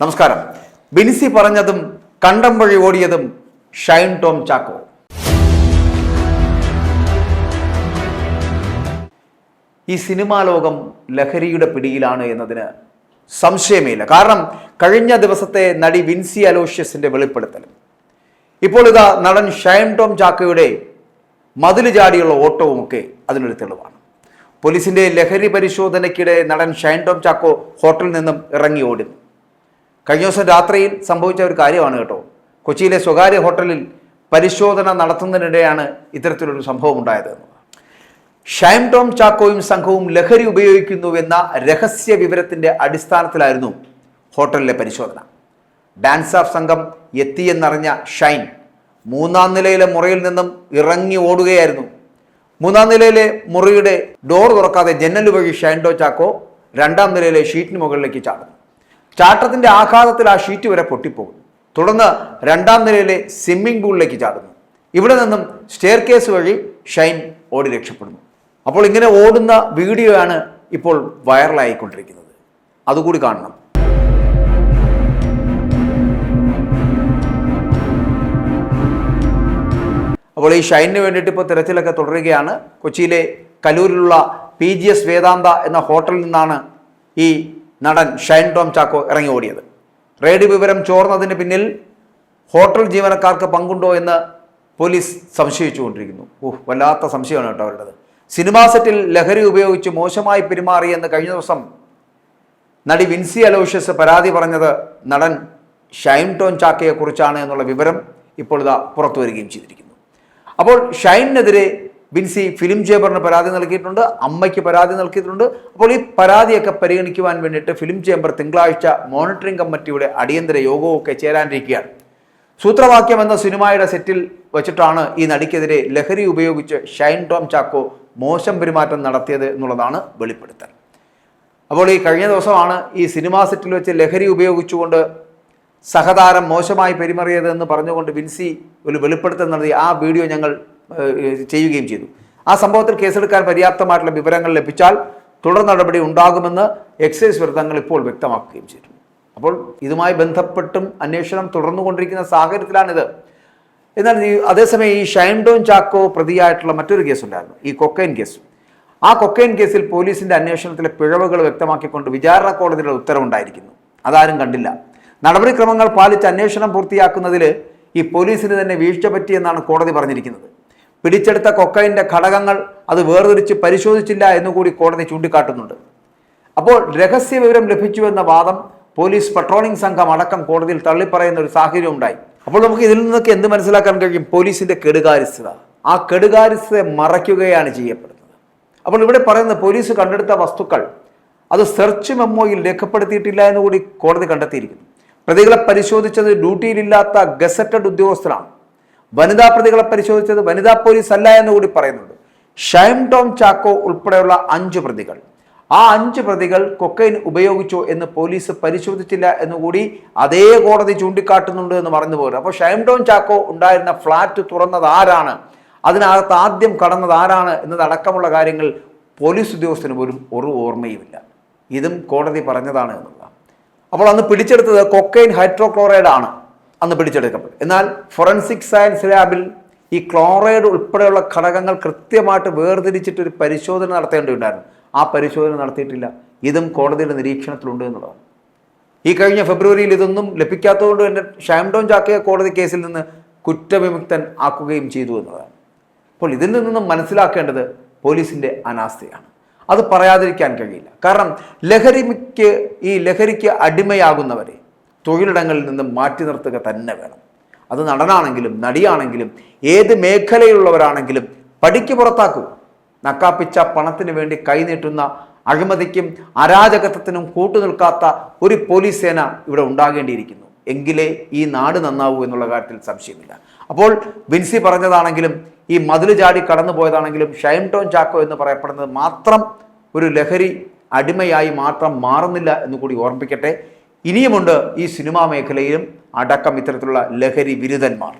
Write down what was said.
നമസ്കാരം. ബിൻസി പറഞ്ഞതും കണ്ടം വഴി ഓടിയതും ഷൈൻ ടോം ചാക്കോ. ഈ സിനിമാ ലോകം ലഹരിയുടെ പിടിയിലാണ് എന്നതിന് സംശയമേയില്ല കാരണം കഴിഞ്ഞ ദിവസത്തെ നടി വിൻസി അലോഷ്യസിന്റെ വെളിപ്പെടുത്തൽ. ഇപ്പോൾ ഇതാ നടൻ ഷൈൻ ടോം ചാക്കോയുടെ മതിൽ ചാടിയുള്ള ഓട്ടവുമൊക്കെ അതിനൊരു തെളിവാണ്. പോലീസിന്റെ ലഹരി പരിശോധനയ്ക്കിടെ നടൻ ഷൈൻ ടോം ചാക്കോ ഹോട്ടലിൽ നിന്നും ഇറങ്ങി ഓടുന്നു. കഴിഞ്ഞ ദിവസം രാത്രിയിൽ സംഭവിച്ച ഒരു കാര്യമാണ് കേട്ടോ. കൊച്ചിയിലെ സ്വകാര്യ ഹോട്ടലിൽ പരിശോധന നടത്തുന്നതിനിടെയാണ് ഇത്തരത്തിലൊരു സംഭവം ഉണ്ടായത്. ഷൈം ടോം ചാക്കോയും സംഘവും ലഹരി ഉപയോഗിക്കുന്നുവെന്ന രഹസ്യ വിവരത്തിന്റെ അടിസ്ഥാനത്തിലായിരുന്നു ഹോട്ടലിലെ പരിശോധന. ഡാൻസ് ഓഫ് സംഘം എത്തിയെന്നറിഞ്ഞ ഷൈൻ മൂന്നാം നിലയിലെ മുറിയിൽ നിന്നും ഇറങ്ങി ഓടുകയായിരുന്നു. മൂന്നാം നിലയിലെ മുറിയുടെ ഡോർ തുറക്കാതെ ജനൽ വഴി ഷൈൻ ടോ ചാക്കോ രണ്ടാം നിലയിലെ ഷീറ്റിന് മുകളിലേക്ക് ചാടുന്നു. ചാട്ടത്തിന്റെ ആഘാതത്തിൽ ആ ഷീറ്റ് വരെ പൊട്ടിപ്പോകും തുടർന്ന് രണ്ടാം നിലയിലെ സ്വിമ്മിംഗ് പൂളിലേക്ക് ചാടുന്നു. ഇവിടെ നിന്നും സ്റ്റെയർ കേസ് വഴി ഷൈൻ ഓടി രക്ഷപ്പെടുന്നു. അപ്പോൾ ഇങ്ങനെ ഓടുന്ന വീഡിയോ ആണ് ഇപ്പോൾ വൈറലായിക്കൊണ്ടിരിക്കുന്നത്. അതുകൂടി കാണണം. അപ്പോൾ ഈ ഷൈനിന് വേണ്ടിയിട്ട് ഇപ്പോൾ തിരച്ചിലൊക്കെ തുടരുകയാണ്. കൊച്ചിയിലെ കലൂരിലുള്ള പി ജി എസ് വേദാന്ത എന്ന ഹോട്ടലിൽ നിന്നാണ് ഈ നടൻ ഷൈൻ ടോം ചാക്കോ ഇറങ്ങി ഓടിയത്. റെയ്ഡ് വിവരം ചോർന്നതിന് പിന്നിൽ ഹോട്ടൽ ജീവനക്കാർക്ക് പങ്കുണ്ടോ എന്ന് പോലീസ് സംശയിച്ചുകൊണ്ടിരിക്കുന്നു. ഓഹ് വല്ലാത്ത സംശയമാണ് കേട്ടോ അവരുടേത്. സിനിമാ സെറ്റിൽ ലഹരി ഉപയോഗിച്ച് മോശമായി പെരുമാറി എന്ന് കഴിഞ്ഞ ദിവസം നടി വിൻസി അലോഷ്യസ് പരാതി പറഞ്ഞത് നടൻ ഷൈൻ ടോൺ ചാക്കയെക്കുറിച്ചാണ് എന്നുള്ള വിവരം ഇപ്പോൾ ഇതാ പുറത്തു വരികയും ചെയ്തിരിക്കുന്നു. അപ്പോൾ ഷൈനിനെതിരെ വിൻസി ഫിലിം ചേംബറിന് പരാതി നൽകിയിട്ടുണ്ട് അമ്മയ്ക്ക് പരാതി നൽകിയിട്ടുണ്ട്. അപ്പോൾ ഈ പരാതിയൊക്കെ പരിഗണിക്കുവാൻ വേണ്ടിയിട്ട് ഫിലിം ചേംബർ തിങ്കളാഴ്ച മോണിറ്ററിംഗ് കമ്മിറ്റിയുടെ അടിയന്തര യോഗമൊക്കെ ചേരാനിരിക്കുകയാണ്. സൂത്രവാക്യം എന്ന സിനിമയുടെ സെറ്റിൽ വെച്ചിട്ടാണ് ഈ നടിക്കെതിരെ ലഹരി ഉപയോഗിച്ച് ഷൈൻ ടോം ചാക്കോ മോശം പെരുമാറ്റം നടത്തിയത് എന്നുള്ളതാണ് വെളിപ്പെടുത്തൽ. അപ്പോൾ ഈ കഴിഞ്ഞ ദിവസമാണ് ഈ സിനിമാ സെറ്റിൽ വെച്ച് ലഹരി ഉപയോഗിച്ചുകൊണ്ട് സഹതാരം മോശമായി പെരുമാറിയതെന്ന് പറഞ്ഞുകൊണ്ട് വിൻസി ഒരു വെളിപ്പെടുത്തൽ നടത്തി. ആ വീഡിയോ ഞങ്ങൾ ചെയ്യുകയും ചെയ്തു. ആ സംഭവത്തിൽ കേസെടുക്കാൻ പര്യാപ്തമായിട്ടുള്ള വിവരങ്ങൾ ലഭിച്ചാൽ തുടർ നടപടി ഉണ്ടാകുമെന്ന് എക്സൈസ് വൃത്തങ്ങൾ ഇപ്പോൾ വ്യക്തമാക്കുകയും ചെയ്തു. അപ്പോൾ ഇതുമായി ബന്ധപ്പെട്ടും അന്വേഷണം തുടർന്നുകൊണ്ടിരിക്കുന്ന സാഹചര്യത്തിലാണിത്. എന്നാൽ ഈ അതേസമയം ഈ ഷൈൻഡോൺ ചാക്കോ പ്രതിയായിട്ടുള്ള മറ്റൊരു കേസുണ്ടായിരുന്നു ഈ കൊക്കൈൻ കേസ്. ആ കൊക്കൈൻ കേസിൽ പോലീസിന്റെ അന്വേഷണത്തിലെ പിഴവുകൾ വ്യക്തമാക്കിക്കൊണ്ട് വിചാരണ കോടതിയുടെ ഉത്തരവുണ്ടായിരിക്കുന്നു. അതാരും കണ്ടില്ല. നടപടിക്രമങ്ങൾ പാലിച്ച് അന്വേഷണം പൂർത്തിയാക്കുന്നതിൽ ഈ പോലീസിന് തന്നെ വീഴ്ച പറ്റിയെന്നാണ് കോടതി പറഞ്ഞിരിക്കുന്നത്. പിടിച്ചെടുത്ത കൊക്കൈന്റെ ഘടകങ്ങൾ അത് വേർതിരിച്ച് പരിശോധിച്ചില്ല എന്നുകൂടി കോടതി ചൂണ്ടിക്കാട്ടുന്നുണ്ട്. അപ്പോൾ രഹസ്യ വിവരം ലഭിച്ചുവെന്ന വാദം പോലീസ് പട്രോളിംഗ് സംഘം അടക്കം കോടതിയിൽ തള്ളിപ്പറയുന്ന ഒരു സാഹചര്യം ഉണ്ടായി. അപ്പോൾ നമുക്ക് ഇതിൽ നിന്നൊക്കെ എന്ത് മനസ്സിലാക്കാൻ കഴിയും? പോലീസിന്റെ കെടുകാര്യസ്ഥത. ആ കെടുകാര്യസ്ഥതയെ മറയ്ക്കുകയാണ് ചെയ്യപ്പെടുന്നത്. അപ്പോൾ ഇവിടെ പറയുന്ന പോലീസ് കണ്ടെടുത്ത വസ്തുക്കൾ അത് സെർച്ച് മെമ്മോയിൽ രേഖപ്പെടുത്തിയിട്ടില്ല എന്ന് കൂടി കോടതി കണ്ടെത്തിയിരിക്കുന്നു. പ്രതികളെ പരിശോധിച്ചത് ഡ്യൂട്ടിയിലില്ലാത്ത ഗസറ്റഡ് ഉദ്യോഗസ്ഥരാണ് വനിതാ പ്രതികളെ പരിശോധിച്ചത് വനിതാ പോലീസ് അല്ല എന്ന് കൂടി പറയുന്നുണ്ട്. ഷൈം ടോം ചാക്കോ ഉൾപ്പെടെയുള്ള അഞ്ച് പ്രതികൾ. ആ അഞ്ച് പ്രതികൾ കൊക്കൈൻ ഉപയോഗിച്ചോ എന്ന് പോലീസ് പരിശോധിച്ചില്ല എന്നുകൂടി അതേ കോടതി ചൂണ്ടിക്കാട്ടുന്നുണ്ട് എന്ന് പറഞ്ഞു പോരും അപ്പോൾ ഷൈം ടോം ചാക്കോ ഉണ്ടായിരുന്ന ഫ്ലാറ്റ് തുറന്നത് ആരാണ്? അതിനകത്ത് ആദ്യം കടന്നത് ആരാണ് എന്നതടക്കമുള്ള കാര്യങ്ങൾ പോലീസ് ഉദ്യോഗസ്ഥന് പോലും ഒരു ഓർമ്മയുമില്ല. ഇതും കോടതി പറഞ്ഞതാണ് എന്നുള്ള അപ്പോൾ അന്ന് പിടിച്ചെടുത്തത് കൊക്കൈൻ ഹൈഡ്രോക്ലോറൈഡ് ആണ് അന്ന് പിടിച്ചെടുക്കപ്പെട്ടു. എന്നാൽ ഫോറൻസിക് സയൻസ് ലാബിൽ ഈ ക്ലോറൈഡ് ഉൾപ്പെടെയുള്ള ഘടകങ്ങൾ കൃത്യമായിട്ട് വേർതിരിച്ചിട്ട് ഒരു പരിശോധന നടത്തേണ്ടതുണ്ടായിരുന്നു ആ പരിശോധന നടത്തിയിട്ടില്ല. ഇതും കോടതിയുടെ നിരീക്ഷണത്തിലുണ്ട് എന്നുള്ളതാണ്. ഈ കഴിഞ്ഞ ഫെബ്രുവരിയിൽ ഇതൊന്നും ലഭിക്കാത്തതുകൊണ്ട് തന്നെ ഷാംഡോൺ ചാക്കയെ കോടതി കേസിൽ നിന്ന് കുറ്റവിമുക്തൻ ആക്കുകയും ചെയ്തു എന്നതാണ്. അപ്പോൾ ഇതിൽ നിന്നും മനസ്സിലാക്കേണ്ടത് പോലീസിന്റെ അനാസ്ഥയാണ്. അത് പറയാതിരിക്കാൻ കഴിയില്ല. കാരണം ലഹരിക്ക് ഈ ലഹരിക്ക് അടിമയാകുന്നവരെ തൊഴിലിടങ്ങളിൽ നിന്ന് മാറ്റി നിർത്തുക തന്നെ വേണം. അത് നടനാണെങ്കിലും നടിയാണെങ്കിലും ഏത് മേഖലയിലുള്ളവരാണെങ്കിലും പടിക്ക് പുറത്താക്കൂ. നക്കാപ്പിച്ച പണത്തിന് വേണ്ടി കൈനീട്ടുന്ന അഴിമതിക്കും അരാജകത്വത്തിനും കൂട്ടുനിൽക്കാത്ത ഒരു പോലീസ് സേന ഇവിടെ ഉണ്ടാകേണ്ടിയിരിക്കുന്നു. എങ്കിലേ ഈ നാട് നന്നാവൂ എന്നുള്ള കാര്യത്തിൽ സംശയമില്ല. അപ്പോൾ വിൻസി പറഞ്ഞതാണെങ്കിലും ഈ മതിൽ ചാടി കടന്നു പോയതാണെങ്കിലും ഷൈം ടോൺ ചാക്കോ എന്ന് പറയപ്പെടുന്നത് മാത്രം ഒരു ലഹരി അടിമയായി മാത്രം മാറുന്നില്ല എന്ന് കൂടി ഓർമ്മിപ്പിക്കട്ടെ ഇനിയുമുണ്ട് ഈ സിനിമാ മേഖലയിലും അടക്കം ഇത്തരത്തിലുള്ള ലഹരി വിരുദ്ധന്മാർ.